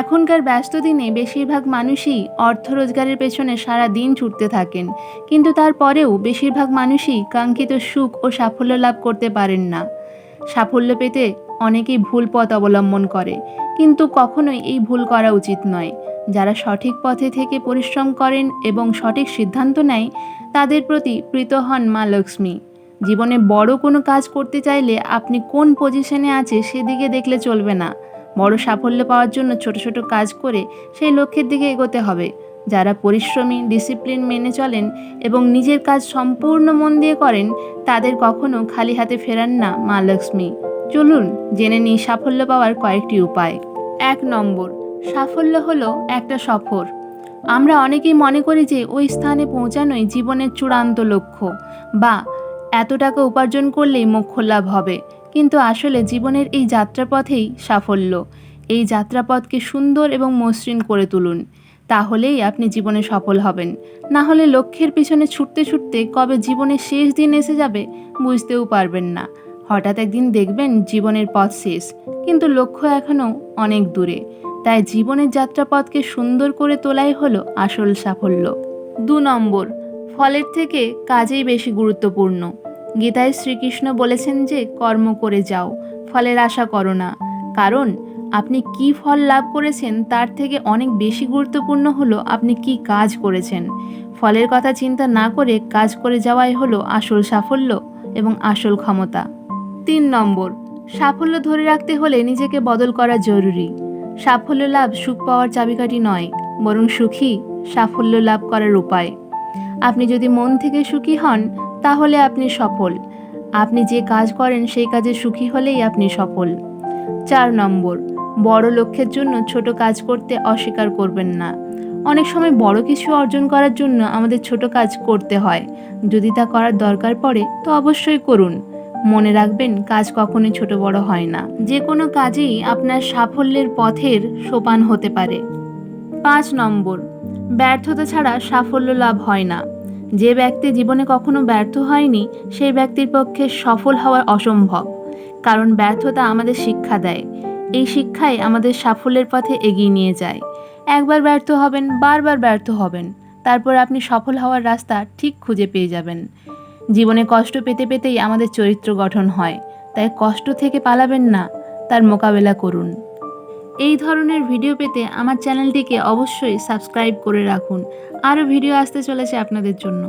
এখনকার ব্যস্ত দিনে বেশিরভাগ মানুষই অর্থ রোজগারের পেছনে সারা দিন ছুটতে থাকেন। কিন্তু তারপরেও বেশিরভাগ মানুষই কাঙ্ক্ষিত সুখ ও সাফল্য লাভ করতে পারেন না। সাফল্য পেতে অনেকেই ভুল পথ অবলম্বন করে, কিন্তু কখনোই এই ভুল করা উচিত নয়। যারা সঠিক পথে থেকে পরিশ্রম করেন এবং সঠিক সিদ্ধান্ত নেয়, তাদের প্রতি প্রীত হন মা লক্ষ্মী। জীবনে বড় কোনো কাজ করতে চাইলে আপনি কোন পজিশনে আছে সেদিকে দেখলে চলবে না। বড় সাফল্য পাওয়ার জন্য ছোট ছোট কাজ করে সেই লক্ষ্যের দিকে এগোতে হবে। যারা পরিশ্রমী ডিসিপ্লিন মেনে চলেন এবং নিজের কাজ সম্পূর্ণ মন দিয়ে করেন, তাদের কখনো খালি হাতে ফেরান না মা লক্ষ্মী। চলুন জেনে নিই সাফল্য পাওয়ার কয়েকটি উপায়। এক নম্বর, সাফল্য হলো একটা সফর। আমরা অনেকেই মনে করি যে ওই স্থানে পৌঁছানোই জীবনের চূড়ান্ত লক্ষ্য বা এত টাকা উপার্জন করলেই মোক্ষ লাভ হবে। কিন্তু আসলে জীবনের এই যাত্রাপথেই সাফল্য। এই যাত্রাপথকে সুন্দর এবং মসৃণ করে তুলুন। তাহলেই আপনি জীবনে সফল হবেন। না হলে লক্ষ্যের পিছনে ছুটতে ছুটতে কবে জীবনের শেষ দিন এসে যাবে বুঝতেও পারবেন না। হঠাৎ একদিন দেখবেন জীবনের পথ শেষ, কিন্তু লক্ষ্য এখনও অনেক দূরে। তাই জীবনের যাত্রাপথকে সুন্দর করে তোলাই হলো আসল সাফল্য। দু নম্বর, ফলের থেকে কাজেই বেশি গুরুত্বপূর্ণ। গীতায় শ্রীকৃষ্ণ বলেছেন যে, কর্ম করে যাও, ফলের আশা করো না। কারণ, আপনি কি ফল লাভ করেছেন তার থেকে অনেক বেশি গুরুত্বপূর্ণ হলো আপনি কি কাজ করেছেন। ফলের কথা চিন্তা না করে কাজ করে যাওয়াই হলো আসল সাফল্য এবং আসল ক্ষমতা। তিন নম্বর, সাফল্য ধরে রাখতে হলে নিজেকে বদল করা জরুরি। সাফল্য লাভ সুখ পাওয়ার চাবিকাঠি নয়, বরং সুখী সাফল্য লাভ করার উপায়। আপনি যদি মন থেকে সুখী হন তাহলে আপনি সফল। আপনি যে কাজ করেন, সেই কাজে সুখী হলেই আপনি সফল। চার নম্বর, বড় লক্ষ্যের জন্য ছোট কাজ করতে অস্বীকার করবেন না। অনেক সময় বড় কিছু অর্জন করার জন্য আমাদের ছোট কাজ করতে হয়। যদি তা করার দরকার পড়ে, তো অবশ্যই করুন। মনে রাখবেন, কাজ কখনোই ছোট বড় হয় না। যে কোনো কাজেই আপনার সাফল্যের পথের সোপান হতে পারে। পাঁচ নম্বর, ব্যর্থতা ছাড়া সাফল্য লাভ হয় না। যে ব্যক্তি জীবনে কখনো ব্যর্থ হয়নি, সেই ব্যক্তির পক্ষে সফল হওয়া অসম্ভব। কারণ ব্যর্থতা আমাদের শিক্ষা দেয়। এই শিক্ষাই আমাদের সাফল্যের পথে এগিয়ে নিয়ে যায়। একবার ব্যর্থ হবেন, বারবার ব্যর্থ হবেন। তারপর আপনি সফল হওয়ার রাস্তা ঠিক খুঁজে পেয়ে যাবেন। জীবনে কষ্ট পেতে পেতেই আমাদের চরিত্র গঠন হয়। তাই কষ্ট থেকে পালাবেন না, তার মোকাবেলা করুন। এই ধরনের ভিডিও পেতে আমার চ্যানেলটিকে অবশ্যই সাবস্ক্রাইব করে রাখুন। আরও ভিডিও আসতে চলেছে আপনাদের জন্য।